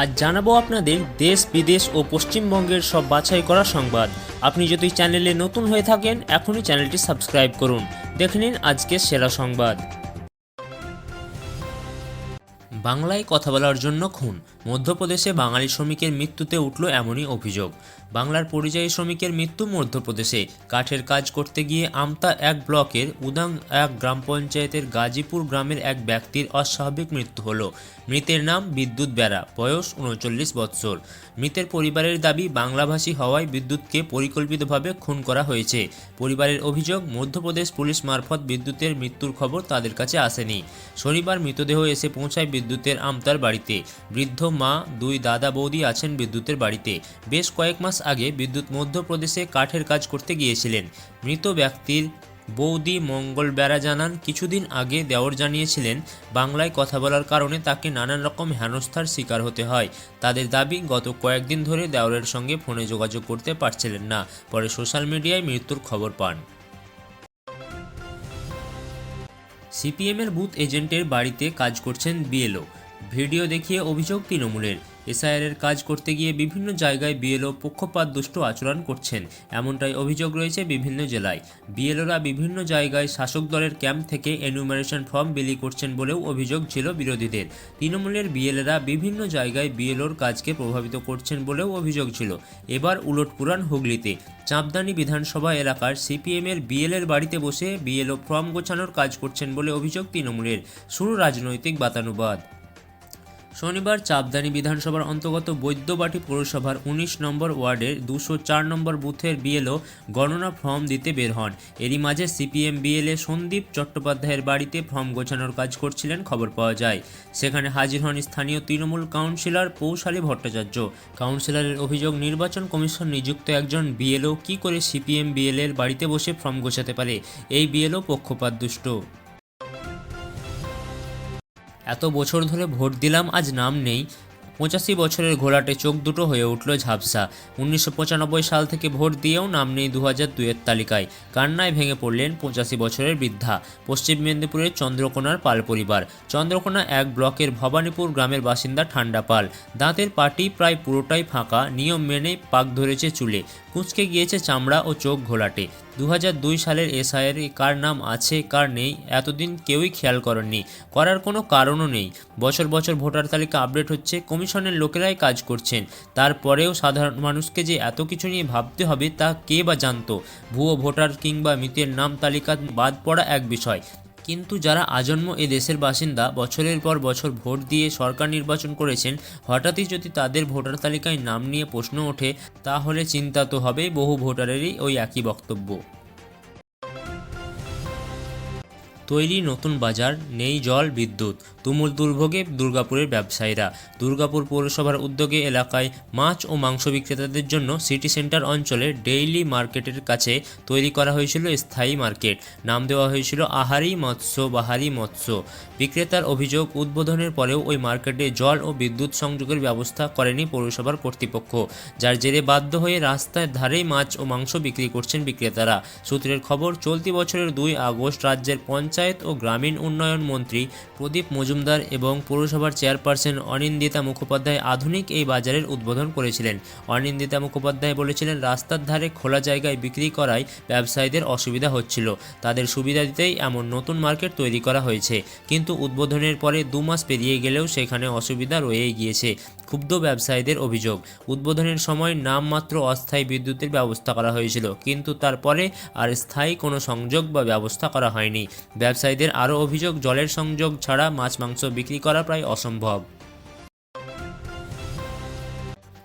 আজ জানাব আপনাদের দেশ, বিদেশ ও পশ্চিমবঙ্গের সব বাছাই করা সংবাদ। আপনি যদি চ্যানেলে নতুন হয়ে থাকেন, এখনই চ্যানেলটি সাবস্ক্রাইব করুন। দেখে নিন আজকের সেরা সংবাদ। বাংলায় কথা বলার জন্য খুন। মধ্যপ্রদেশে বাঙালি শ্রমিকের মৃত্যুতে উঠল এমনই অভিযোগ। বাংলার পরিযায়ী শ্রমিকের মৃত্যু মধ্যপ্রদেশে। কাঠের কাজ করতে গিয়ে আমতা এক ব্লকের উদাং এক গ্রাম পঞ্চায়েতের গাজীপুর গ্রামের এক ব্যক্তির অস্বাভাবিক মৃত্যু হল। মৃতের নাম বিদ্যুৎ বেড়া বয়স উনচল্লিশ বৎসর। মৃতের পরিবারের দাবি, বাংলাভাষী হওয়ায় বিদ্যুৎকে পরিকল্পিতভাবে খুন করা হয়েছে। পরিবারের অভিযোগ, মধ্যপ্রদেশ পুলিশ মারফত বিদ্যুতের মৃত্যুর খবর তাদের কাছে আসেনি। শনিবার মৃতদেহ এসে পৌঁছায় বিদ্যুতের আমতার বাড়িতে। বৃদ্ধ মা, দুই দাদা বৌদি আছেন বিদ্যুতের বাড়িতে। বেশ কয়েক মাস আগে বিদ্যুৎ মধ্যপ্রদেশে কাঠের কাজ করতে গিয়েছিলেন। মৃত ব্যক্তির বৌদি মঙ্গল বেড়া জানান, কিছুদিন আগে দেওর জানিয়েছিলেন, বাংলায় কথা বলার কারণে তাকে নানান রকম হেনস্থার শিকার হতে হয়। তাদের দাবি, গত কয়েকদিন ধরে দেওরের সঙ্গে ফোনে যোগাযোগ করতে পারছিলেন না। পরে সোশ্যাল মিডিয়ায় মৃত্যুর খবর পান। সিপিএমের বুথ এজেন্টের বাড়িতে কাজ করছেন বিএলও। ভিডিও দেখিয়ে অভিযোগ তৃণমূলের। এসআইআরের কাজ করতে গিয়ে বিভিন্ন জায়গায় বিএলও পক্ষপাত দুষ্ট আচরণ করছেন। এমনটাই অভিযোগ রয়েছে বিভিন্ন জেলায়। বিএলওরা বিভিন্ন জায়গায় শাসক দলের ক্যাম্প থেকে এনুমারেশন ফর্ম বিলি করছেন বলেও অভিযোগ ছিল বিরোধীদের। তৃণমূলের বিএলএরা বিভিন্ন জায়গায় বিএলওর কাজকে প্রভাবিত করছেন বলেও অভিযোগ ছিল। এবার উলটপুরাণ হুগলিতে। চাঁপদানি বিধানসভা এলাকার সিপিএমের বিএলের বাড়িতে বসে বিএলও ফর্ম গোছানোর কাজ করছেন বলে অভিযোগ তৃণমূলের। শুরু রাজনৈতিক বাতানুবাদ। শনিবার চাপদানি বিধানসভার অন্তর্গত বৈদ্যবাটি পৌরসভার উনিশ নম্বর ওয়ার্ডের দুশো চার নম্বর বুথের বিএলও গণনা ফর্ম দিতে বের হন। এরই মাঝে সিপিএম বিএলএ সন্দীপ চট্টোপাধ্যায়ের বাড়িতে ফর্ম গোছানোর কাজ করছিলেন খবর পাওয়া যায়। সেখানে হাজির হন স্থানীয় তৃণমূল কাউন্সিলর পৌশালী ভট্টাচার্য। কাউন্সিলরের অভিযোগ, নির্বাচন কমিশন নিযুক্ত একজন বিএলও কী করে সিপিএম বিএলএর বাড়িতে বসে ফর্ম গোছাতে পারে? এই বিএলও পক্ষপাত দুষ্ট এত বছর ধরে ভোট দিলাম, আজ নাম নেই। পঁচাশি বছরের ঘোলাটে চোখ দুটো হয়ে উঠল ঝাপসা। উনিশশো পঁচানব্বই সাল থেকে ভোট দিয়েও নাম নেই দু হাজার দুইয়ের তালিকায়। কান্নায় ভেঙে পড়লেন পঁচাশি বছরের বৃদ্ধা। পশ্চিম মেদিনীপুরের চন্দ্রকোনার পাল পরিবার। চন্দ্রকোনা এক ব্লকের ভবানীপুর গ্রামের বাসিন্দা ঠান্ডা পাল। দাঁতের পাটি প্রায় পুরোটাই ফাঁকা, নিয়ম মেনে পাক ধরেছে চুলে। কুঁচকে গিয়েছে চামড়া ও চোখ ঘোলাটে। দু সালের এসআইয়ের কার নাম আছে, কার নেই, এতদিন কেউই খেয়াল করেননি। করার কোনো কারণও নেই। বছর বছর ভোটার তালিকা আপডেট হচ্ছে, কমিশনের লোকেরাই কাজ করছেন। তারপরেও সাধারণ মানুষকে যে এত কিছু নিয়ে ভাবতে হবে তা কে বা জানতো? ভুয়ো ভোটার কিংবা মৃতের নাম তালিকা বাদ পড়া এক বিষয়। কিন্তু যারা আজন্ম এ দেশের বাসিন্দা, বছরের পর বছর ভোট দিয়ে সরকার নির্বাচন করেছেন, হঠাৎই যদি তাদের ভোটার তালিকায় নাম নিয়ে প্রশ্ন ওঠে, তাহলে চিন্তা তো হবেই বহু ভোটারেরই ওই একই বক্তব্য। তৈরি নতুন বাজার, নেই জল, বিদ্যুৎ। তুমুল দুর্ভোগে দুর্গাপুরের ব্যবসায়ীরা। দুর্গাপুর পৌরসভার উদ্যোগে এলাকায় মাছ ও মাংস বিক্রেতাদের জন্য সিটি সেন্টার অঞ্চলে ডেইলি মার্কেটের কাছে তৈরি করা হয়েছিল স্থায়ী মার্কেট। নাম দেওয়া হয়েছিল আহারি মৎস্য, বাহারি মৎস্য। বিক্রেতার অভিযোগ, উদ্বোধনের পরেও ওই মার্কেটে জল ও বিদ্যুৎ সংযোগের ব্যবস্থা করেনি পৌরসভার কর্তৃপক্ষ, যার জেরে বাধ্য হয়ে রাস্তার ধারেই মাছ ও মাংস বিক্রি করছেন বিক্রেতারা। সূত্রের খবর, চলতি বছরের দুই আগস্ট রাজ্যের পঞ্চায়েত ও গ্রামীণ উন্নয়ন মন্ত্রী প্রদীপ মজুমদার এবং পৌরসভার চেয়ারপারসন অনিন্দিতা মুখোপাধ্যায় আধুনিক এই বাজারের উদ্বোধন করেছিলেন। অনিন্দিতা মুখোপাধ্যায় বলেছিলেন, রাস্তার ধারে খোলা জায়গায় বিক্রি করায় ব্যবসায়ীদের অসুবিধা হচ্ছিল। তাদের সুবিধা দিতেই এমন নতুন মার্কেট তৈরি করা হয়েছে। কিন্তু উদ্বোধনের পরে দু মাস পেরিয়ে গেলেও সেখানে অসুবিধা রয়েই গিয়েছে, ক্ষুব্ধ ব্যবসায়ীদের অভিযোগ। উদ্বোধনের সময় নামমাত্র অস্থায়ী বিদ্যুতের ব্যবস্থা করা হয়েছিল, কিন্তু তারপরে আর স্থায়ী কোনো সংযোগ বা ব্যবস্থা করা হয়নি। ব্যবসায়ীদের আরও অভিযোগ, জলের সংযোগ ছাড়া মাছ মাংস বিক্রি করা প্রায় অসম্ভব।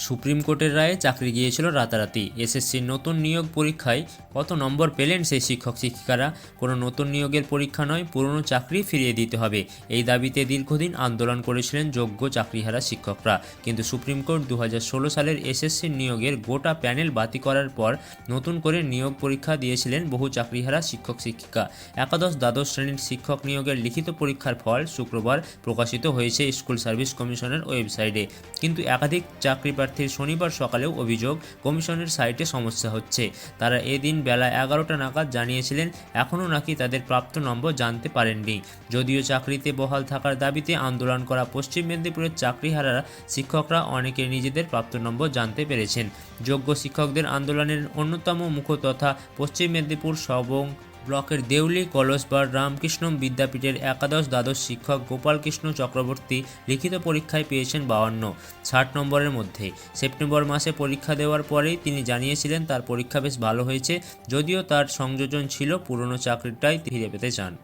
সুপ্রিম কোর্টের রায়ে চাকরি গিয়েছিল রাতারাতি। এসএসসির নতুন নিয়োগ পরীক্ষায় কত নম্বর পেলেন সেই শিক্ষক, শিক্ষিকারা? কোনো নতুন নিয়োগের পরীক্ষা নয়, পুরনো চাকরি ফিরিয়ে দিতে হবে। এই দাবিতে দীর্ঘদিন আন্দোলন করেছিলেন যোগ্য চাকরিহারা শিক্ষকরা। কিন্তু সুপ্রিম কোর্ট দু হাজার ষোলো সালের এসএসসি নিয়োগের গোটা প্যানেল বাতি করার পর নতুন করে নিয়োগ পরীক্ষা দিয়েছিলেন বহু চাকরিহারা শিক্ষক, শিক্ষিকা। একাদশ দ্বাদশ শ্রেণির শিক্ষক নিয়োগের লিখিত পরীক্ষার ফল শুক্রবার প্রকাশিত হয়েছে স্কুল সার্ভিস কমিশনের ওয়েবসাইটে। কিন্তু একাধিক চাকরি প্রার্থীর শনিবার সকালেও অভিযোগ, কমিশনের সাইটে সমস্যা হচ্ছে। তারা এদিন বেলা এগারোটা নাগাদ জানিয়েছিলেন, এখনও নাকি তাদের প্রাপ্ত নম্বর জানতে পারেননি। যদিও চাকরিতে বহাল থাকার দাবিতে আন্দোলন করা পশ্চিম মেদিনীপুরের চাকরিহারারা শিক্ষকরা অনেকে নিজেদের প্রাপ্ত নম্বর জানতে পেরেছেন। যোগ্য শিক্ষকদের আন্দোলনের অন্যতম মুখ তথা পশ্চিম মেদিনীপুর সবং ব্লকের দেউলি, কলসবার, রামকৃষ্ণ বিদ্যাপীঠের একাদশ দ্বাদশ শিক্ষক গোপালকৃষ্ণ চক্রবর্তী লিখিত পরীক্ষায় পেয়েছেন বাহান্ন ষাট নম্বরের মধ্যে। সেপ্টেম্বর মাসে পরীক্ষা দেওয়ার পরেই তিনি জানিয়েছিলেন তার পরীক্ষা বেশ ভালো হয়েছে, যদিও তার সংযোজন ছিল পুরনো চাকরিটাই ফিরে পেতে চান।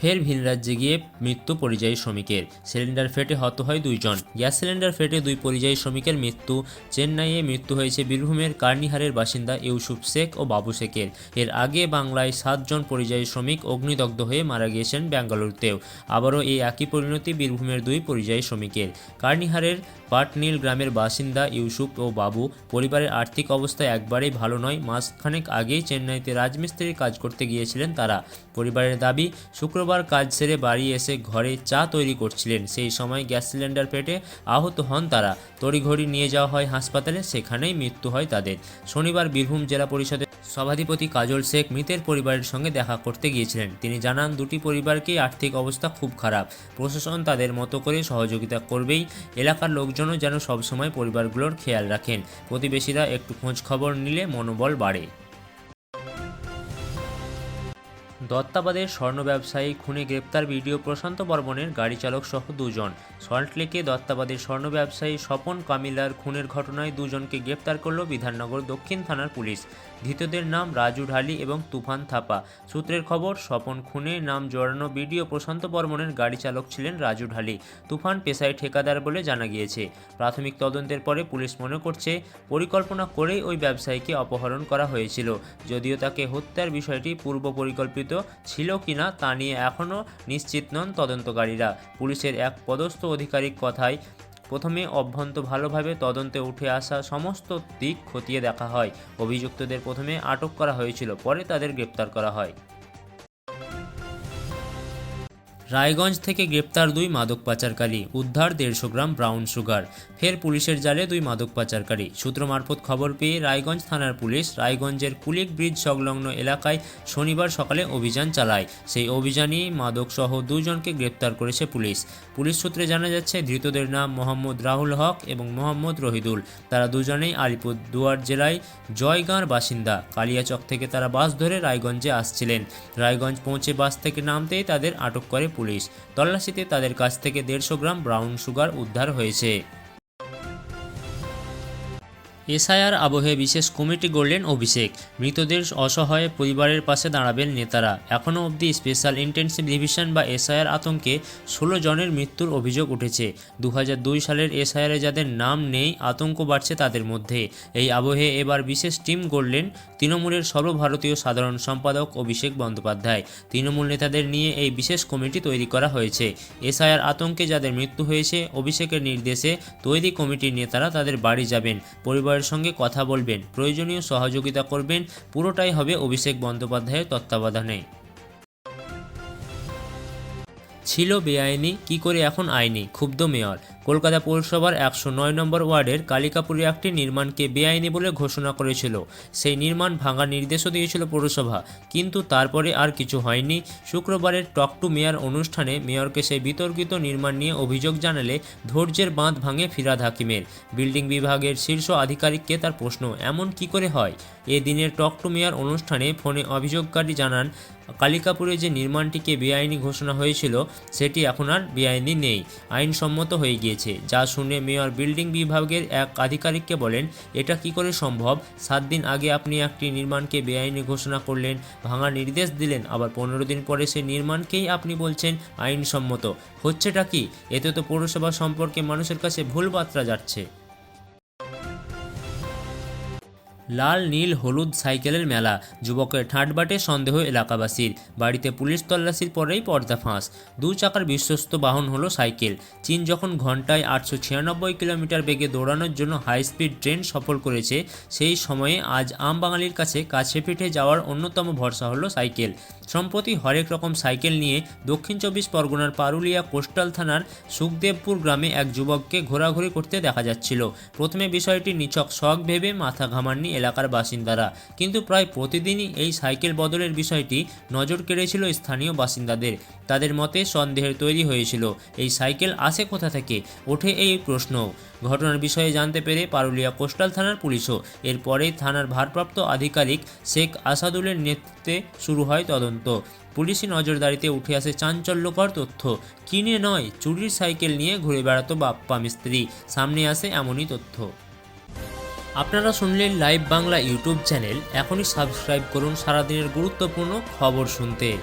ফের ভিন রাজ্যে গিয়ে মৃত্যু পরিযায়ী শ্রমিকের। সিলিন্ডার ফেটে হত হয় দুইজন। গ্যাস সিলিন্ডার ফেটে দুই পরিযায়ী শ্রমিকের মৃত্যু। চেন্নাইয়ে মৃত্যু হয়েছে বীরভূমের কার্নিহারের বাসিন্দা ইউসুফ শেখ ও বাবু শেখের। এর আগে বাংলায় সাতজন পরিযায়ী শ্রমিক অগ্নিদগ্ধ হয়ে মারা গিয়েছেন বেঙ্গালুরুতেও আবারও এই একই পরিণতি বীরভূমের দুই পরিযায়ী শ্রমিকের। কার্নিহারের পাটনীল গ্রামের বাসিন্দা ইউসুফ ও বাবু পরিবারের আর্থিক অবস্থা একবারেই ভালো নয়। মাসখানেক আগেই চেন্নাইতে রাজমিস্ত্রির কাজ করতে গিয়েছিলেন তারা। পরিবারের দাবি, শুক্রবার কাজ সেরে বাড়ি এসে ঘরে চা তৈরি করছিলেন। সেই সময় গ্যাস সিলিন্ডার পেটে আহত হন তারা। তড়িঘড়ি নিয়ে যাওয়া হয় হাসপাতালে, সেখানেই মৃত্যু হয় তাদের। শনিবার বীরভূম জেলা পরিষদের সভাধিপতি কাজল শেখ মৃতের পরিবারের সঙ্গে দেখা করতে গিয়েছিলেন। তিনি জানান, দুটি পরিবারকেই আর্থিক অবস্থা খুব খারাপ। প্রশাসন তাদের মতো করে সহযোগিতা করবেই। এলাকার লোকজনও যেন সবসময় পরিবারগুলোর খেয়াল রাখেন। প্রতিবেশীরা একটু খোঁজ খবর নিলে মনোবল বাড়ে। দত্তাবাদের স্বর্ণ ব্যবসায়ী খুনে গ্রেপ্তার ভিডিও প্রশান্ত বর্মনের গাড়ি চালক সহ দুজন। সল্টলেকে দত্তাবাদের স্বর্ণ ব্যবসায়ী স্বপন কামিলার খুনের ঘটনায় দুজনকে গ্রেপ্তার করল বিধাননগর দক্ষিণ থানার পুলিশ। ধৃতদের নাম রাজু ঢালি এবং তুফান থাপা। সূত্রের খবর, স্বপন খুনে নাম জড়ানো ভিডিও প্রশান্ত বর্মনের গাড়ি চালক ছিলেন রাজু ঢালি। তুফান পেশায় ঠিকাদার বলে জানা গিয়েছে। প্রাথমিক তদন্তের পরে পুলিশ মনে করছে, পরিকল্পনা করেই ওই ব্যবসায়ীকে অপহরণ করা হয়েছিল। যদিও তাকে হত্যার বিষয়টি পূর্ব পরিকল্পিত ছিল কিনা তা নিয়ে এখনও নিশ্চিত নন তদন্তকারীরা। পুলিশের এক পদস্থ আধিকারিক কথায়, প্রথমে অভ্যন্ত ভালোভাবে তদন্তে উঠে আসা সমস্ত দিক খতিয়ে দেখা হয়। অভিযুক্তদের প্রথমে আটক করা হয়েছিল, পরে তাদের গ্রেপ্তার করা হয়। রায়গঞ্জ থেকে গ্রেপ্তার দুই মাদক পাচারকারী। উদ্ধার দেড়শো গ্রাম ব্রাউন সুগার। ফের পুলিশের জালে দুই মাদক পাচারকারী। সূত্র মারফত খবর পেয়ে রায়গঞ্জ থানার পুলিশ রায়গঞ্জের কুলিক ব্রিজ সংলগ্ন এলাকায় শনিবার সকালে অভিযান চালায়। সেই অভিযানেই মাদক সহ দুজনকে গ্রেপ্তার করেছে পুলিশ। পুলিশ সূত্রে জানা যাচ্ছে, ধৃতদের নাম মোহাম্মদ রাহুল হক এবং মোহাম্মদ রহিদুল। তারা দুজনেই আলিপুরদুয়ার জেলায় জয়গাঁর বাসিন্দা। কালিয়াচক থেকে তারা বাস ধরে রায়গঞ্জে আসছিলেন। রায়গঞ্জ পৌঁছে বাস থেকে নামতেই তাদের আটক করে পুলিশ। তল্লাশিতে তাদের কাছ থেকে দেড়শো গ্রাম ব্রাউন সুগার উদ্ধার হয়েছে। এসআইআর আবহে বিশেষ কমিটি গড়লেন অভিষেক। মৃতদের অসহায় পরিবারের পাশে দাঁড়াবেন নেতারা। এখনও অবধি স্পেশাল ইন্টেনসিভ ডিভিশন বা এসআইআর আতঙ্কে ষোলো জনের মৃত্যুর অভিযোগ উঠেছে। দু হাজার দুই সালের এসআইআরে যাদের নাম নেই, আতঙ্ক বাড়ছে তাদের মধ্যে। এই আবহে এবার বিশেষ টিম গড়লেন তৃণমূলের সর্বভারতীয় সাধারণ সম্পাদক অভিষেক বন্দ্যোপাধ্যায়। তৃণমূল নেতাদের নিয়ে এই বিশেষ কমিটি তৈরি করা হয়েছে। এসআইআর আতঙ্কে যাদের মৃত্যু হয়েছে, অভিষেকের নির্দেশে তৈরি কমিটির নেতারা তাদের বাড়ি যাবেন। পরিবারের সঙ্গে কথা বলবেন, প্রয়োজনীয় সহযোগিতা করবেন, পুরোটাই হবে অভিষেক বন্দ্যোপাধ্যায়ের তত্ত্বাবধানে। ছিল বেআইনি, কি করে এখন আইনি? ক্ষুব্ধ মেয়র। কলকাতা পৌরসভার একশো নয় নম্বর ওয়ার্ডের কালিকাপুরে একটি নির্মাণকে বেআইনি বলে ঘোষণা করেছিল। সেই নির্মাণ ভাঙার নির্দেশও দিয়েছিল পৌরসভা। কিন্তু তারপরে আর কিছু হয়নি। শুক্রবারের টক টু মেয়র অনুষ্ঠানে মেয়রকে সেই বিতর্কিত নির্মাণ নিয়ে অভিযোগ জানালে ধৈর্যের বাঁধ ভাঙে ফিরাদ হাকিমের। বিল্ডিং বিভাগের শীর্ষ আধিকারিককে তার প্রশ্ন, এমন কি করে হয়? এ দিনের টক টু মেয়র অনুষ্ঠানে ফোনে অভিযোগকারী জানান কালিকাপুরে যে নির্মাণটিকে বেআইনি ঘোষণা হয়েছিল, সেটি এখন আর বেআইনি নেই। আইনসম্মত হয়ে গিয়েছে। যা শুনে মেয়র বিল্ডিং বিভাগের এক আধিকারিককে বলেন, এটা কি করে সম্ভব? সাত দিন আগে আপনি একটি নির্মাণকে বেআইনি ঘোষণা করলেন, ভাঙার নির্দেশ দিলেন, আবার পনেরো দিন পরে সেই নির্মাণকেই আপনি বলছেন আইনসম্মত। হচ্ছেটা কি? এতে তো পৌরসভা সম্পর্কে মানুষের কাছে ভুল বার্তা যাচ্ছে। লাল, নীল, হলুদ সাইকেলের মেলা। যুবকের ঠাটবাটে সন্দেহ এলাকাবাসীর। বাড়িতে পুলিশ তল্লাশির পরেই পর্দা ফাঁস। দু চাকার বিশ্বস্ত বাহন হলো সাইকেল। চীন যখন ঘন্টায় আটশো ছিয়ানব্বই কিলোমিটার বেগে দৌড়ানোর জন্য হাই স্পিড ট্রেন সফল করেছে, সেই সময়ে আজ আম বাঙালির কাছে কাছে পিঠে যাওয়ার অন্যতম ভরসা হলো সাইকেল। সম্প্রতি হরেক রকম সাইকেল নিয়ে দক্ষিণ চব্বিশ পরগনার পারুলিয়া কোস্টাল থানার সুখদেবপুর গ্রামে এক যুবককে ঘোরাঘুরি করতে দেখা যাচ্ছিল। প্রথমে বিষয়টি নিছক শখ ভেবে মাথা ঘামাননি এলাকার বাসিন্দারা। কিন্তু প্রায় প্রতিদিনই এই সাইকেল বদলের বিষয়টি নজর কেড়েছিল স্থানীয় বাসিন্দাদের। তাদের মতে সন্দেহের তৈরি হয়েছিল, এই সাইকেল আসে কোথা থেকে? ওঠে এই প্রশ্ন। ঘটনার বিষয়ে জানতে পেরে পারুলিয়া কোস্টাল থানার পুলিশও এরপরেই থানার ভারপ্রাপ্ত আধিকারিক শেখ আসাদুলের নেতৃত্বে শুরু হয় তদন্ত। পুলিশি নজরদারিতে উঠে আসে চাঞ্চল্যকর তথ্য। কিনে নয়, চুরির সাইকেল নিয়ে ঘুরে বেড়াতো বাপ্পা মিস্ত্রি। সামনে আসে এমনই তথ্য। আপনারা শুনলেন লাইভ বাংলা ইউটিউব চ্যানেল। এখনই সাবস্ক্রাইব করুন সারাদিনের গুরুত্বপূর্ণ খবর শুনতে।